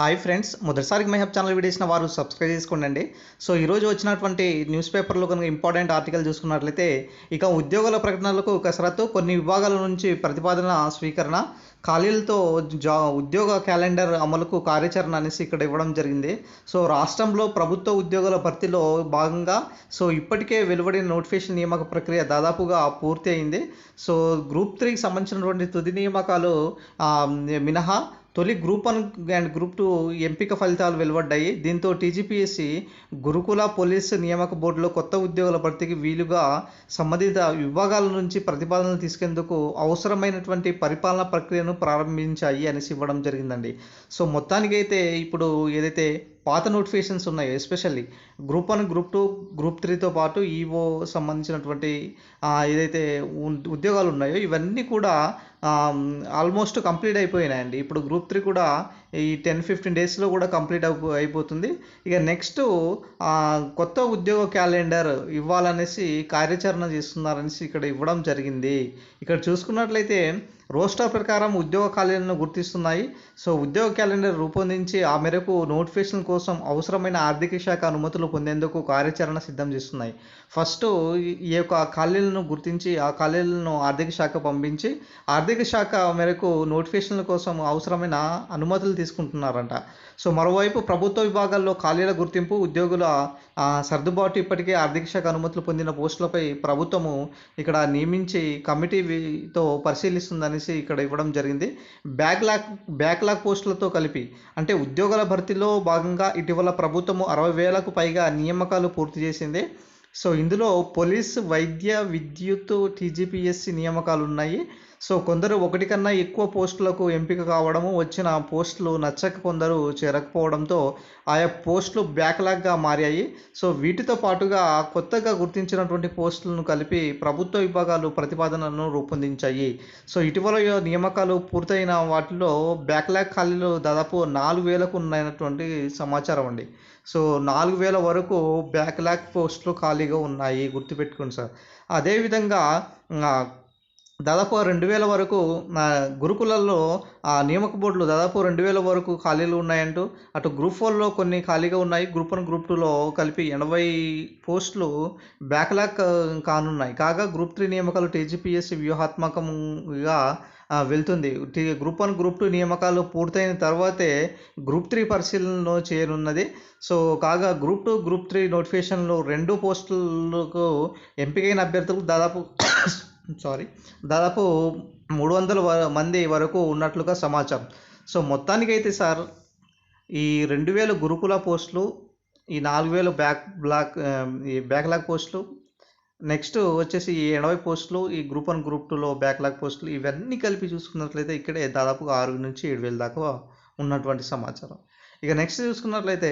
Hi friends మొదటిసారికి మెహబ్ channel video వారు సబ్స్క్రైబ్ చేసుకోండి. సో ఈరోజు వచ్చినటువంటి న్యూస్ పేపర్లో కనుక ఇంపార్టెంట్ ఆర్టికల్ చూసుకున్నట్లయితే ఇక ఉద్యోగాల ప్రకటనలకు కసరత్తు కొన్ని విభాగాల నుంచి ప్రతిపాదన స్వీకరణ ఖాళీలతో జా ఉద్యోగ క్యాలెండర్ అమలుకు కార్యాచరణ అనేసి ఇక్కడ ఇవ్వడం జరిగింది. సో రాష్ట్రంలో ప్రభుత్వ ఉద్యోగాల భర్తీలో భాగంగా సో ఇప్పటికే వెలువడిన నోటిఫికేషన్ నియామక ప్రక్రియ దాదాపుగా పూర్తి అయింది. సో గ్రూప్ త్రీకి సంబంధించినటువంటి తుది నియామకాలు మినహా తొలి group one and group two ఎంపిక ఫలితాలు వెలువడ్డాయి. దీంతో టీజీపీఎస్సి గురుకుల పోలీసు నియామక బోర్డులో కొత్త ఉద్యోగుల భర్తీకి వీలుగా సంబంధిత విభాగాల నుంచి ప్రతిపాదనలు తీసుకేందుకు అవసరమైనటువంటి పరిపాలన ప్రక్రియను ప్రారంభించాయి అనేసి ఇవ్వడం జరిగిందండి. సో మొత్తానికైతే ఇప్పుడు ఏదైతే పాత నోటిఫికేషన్స్ ఉన్నాయి especially group one group two group త్రీతో పాటు ఈవో సంబంధించినటువంటి ఏదైతే ఉద్యోగాలు ఉన్నాయో ఇవన్నీ కూడా ఆల్మోస్ట్ కంప్లీట్ అయిపోయినాయండి. ఇప్పుడు గ్రూప్ త్రీ కూడా ఈ టెన్ ఫిఫ్టీన్ డేస్లో కూడా కంప్లీట్ అయిపో అయిపోతుంది. ఇక నెక్స్ట్ కొత్త ఉద్యోగ క్యాలెండర్ ఇవ్వాలనేసి కార్యాచరణ చేస్తున్నారనేసి ఇక్కడ ఇవ్వడం జరిగింది. ఇక్కడ చూసుకున్నట్లయితే రోస్టర్ ప్రకారం ఉద్యోగ ఖాళీలను గుర్తిస్తున్నాయి. సో ఉద్యోగ క్యాలెండర్ రూపొందించి ఆ మేరకు నోటిఫికేషన్ కోసం అవసరమైన ఆర్థిక శాఖ అనుమతులు పొందేందుకు కార్యాచరణ సిద్ధం చేస్తున్నాయి. ఫస్ట్ ఈ- యొక్క ఖాళీలను గుర్తించి ఆ ఖాళీలను ఆర్థిక శాఖ పంపించి ఆర్థిక శాఖ మేరకు నోటిఫికేషన్ల కోసం అవసరమైన అనుమతులు తీసుకుంటున్నారంట. సో మరోవైపు ప్రభుత్వ విభాగాల్లో ఖాళీల గుర్తింపు ఉద్యోగుల సర్దుబాటు ఇప్పటికే ఆర్థిక శాఖ అనుమతులు పొందిన పోస్టులపై ప్రభుత్వము ఇక్కడ నియమించి కమిటీతో పరిశీలిస్తుందని అనేసి ఇక్కడ ఇవ్వడం జరిగింది. బ్యాక్లాగ్ బ్యాక్లాగ్ పోస్టులతో కలిపి అంటే ఉద్యోగాల భర్తీలో భాగంగా ఇటీవల ప్రభుత్వము అరవై వేలకు పైగా నియామకాలు పూర్తి చేసింది. సో ఇందులో పోలీస్ వైద్య విద్యుత్ టీజీపీఎస్సీ నియామకాలు ఉన్నాయి. సో కొందరు ఒకటి కన్నా ఎక్కువ పోస్టులకు ఎంపిక కావడము వచ్చిన పోస్టులు నచ్చక కొందరు చేరకపోవడంతో ఆయా పోస్టులు బ్యాక్లాగ్గా మారాయి. సో వీటితో పాటుగా కొత్తగా గుర్తించినటువంటి పోస్టులను కలిపి ప్రభుత్వ విభాగాలు ప్రతిపాదనలను రూపొందించాయి. సో ఇటీవల నియామకాలు పూర్తయిన వాటిలో బ్యాక్లాగ్ ఖాళీలు దాదాపు నాలుగు వేలకు ఉన్నటువంటి సమాచారం అండి. సో నాలుగు వేల వరకు బ్యాక్లాగ్ పోస్టులు ఖాళీగా ఉన్నాయి గుర్తుపెట్టుకోండి సార్. అదేవిధంగా దాదాపు రెండు వేల వరకు ఆ, ఆ నియామక బోర్డులు దాదాపు రెండు వేల వరకు ఖాళీలు ఉన్నాయంటూ అటు గ్రూప్ ఫోర్లో కొన్ని ఖాళీగా ఉన్నాయి. గ్రూప్ వన్ గ్రూప్ టూలో కలిపి ఎనభై పోస్టులు బ్యాక్లాగ్ కానున్నాయి. కాగా గ్రూప్ త్రీ నియామకాలు టీజీపీఎస్సీ వ్యూహాత్మకంగా వెళ్తుంది. గ్రూప్ వన్ గ్రూప్ టూ నియామకాలు పూర్తయిన తర్వాతే గ్రూప్ త్రీ పరిశీలనలో చేరున్నది. సో కాగా గ్రూప్ టూ గ్రూప్ త్రీ నోటిఫికేషన్లు రెండు పోస్టులకు ఎంపికైన అభ్యర్థులకు దాదాపు సారీ దాదాపు మూడు వందల మంది వరకు ఉన్నట్లుగా సమాచారం. సో మొత్తానికైతే సార్ ఈ రెండు వేల గురుకుల పోస్టులు ఈ నాలుగు వేలు బ్యాక్ బ్లాక్ ఈ బ్యాక్లాగ్ పోస్టులు నెక్స్ట్ వచ్చేసి ఈ ఎనభై పోస్టులు ఈ గ్రూప్ వన్ గ్రూప్ టూలో బ్యాక్లాగ్ పోస్టులు ఇవన్నీ కలిపి చూసుకున్నట్లయితే ఇక్కడే దాదాపుగా ఆరు నుంచి ఏడు వేల దాకా ఉన్నటువంటి సమాచారం. ఇక నెక్స్ట్ చూసుకున్నట్లయితే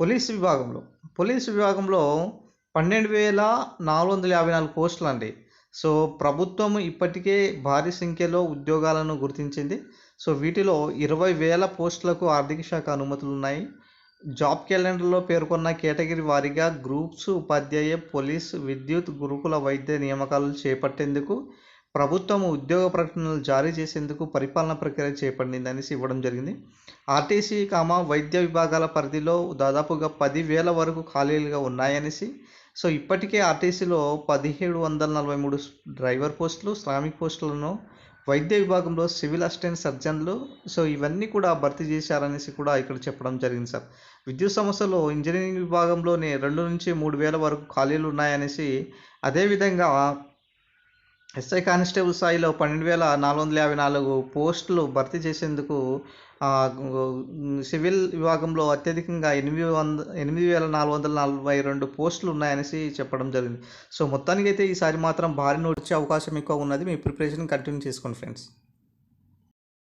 పోలీస్ విభాగంలో పోలీస్ విభాగంలో పన్నెండు వేల నాలుగు వందల యాభై నాలుగు పోస్టులు అండి. సో ప్రభుత్వం ఇప్పటికే భారీ సంఖ్యలో ఉద్యోగాలను గుర్తించింది. సో వీటిలో ఇరవై వేల పోస్టులకు ఆర్థిక శాఖ అనుమతులు ఉన్నాయి. జాబ్ క్యాలెండర్లో పేర్కొన్న కేటగిరీ వారీగా గ్రూప్స్ ఉపాధ్యాయ పోలీస్ విద్యుత్ గురుకుల వైద్య నియామకాలు చేపట్టేందుకు ప్రభుత్వం ఉద్యోగ ప్రకటనలు జారీ చేసేందుకు పరిపాలన ప్రక్రియ చేపడింది అనేసి ఇవ్వడం జరిగింది. ఆర్టీసీ కామ వైద్య విభాగాల పరిధిలో దాదాపుగా పదివేల వరకు ఖాళీలుగా ఉన్నాయనేసి సో ఇప్పటికే ఆర్టీసీలో పదిహేడు వందల నలభై మూడు డ్రైవర్ పోస్టులు శ్రామిక్ పోస్టులను వైద్య విభాగంలో సివిల్ అసిస్టెంట్ సర్జన్లు. సో ఇవన్నీ కూడా భర్తీ చేశారనేసి కూడా ఇక్కడ చెప్పడం జరిగింది సార్. విద్యుత్ సంస్థలో ఇంజనీరింగ్ విభాగంలోనే రెండు నుంచి మూడు వేల వరకు ఖాళీలు ఉన్నాయనేసి అదేవిధంగా ఎస్ఐ కానిస్టేబుల్ స్థాయిలో పన్నెండు వేల నాలుగు వందల యాభై నాలుగు పోస్టులు భర్తీ చేసేందుకు సివిల్ విభాగంలో అత్యధికంగా ఎనిమిది వంద ఎనిమిది వేల నాలుగు వందల నలభై రెండు పోస్టులు ఉన్నాయనేసి చెప్పడం జరిగింది. సో మొత్తానికైతే ఈసారి మాత్రం భారీ వచ్చే అవకాశం ఎక్కువ ఉన్నది. మీ ప్రిపరేషన్ కంటిన్యూ చేసుకోండి ఫ్రెండ్స్.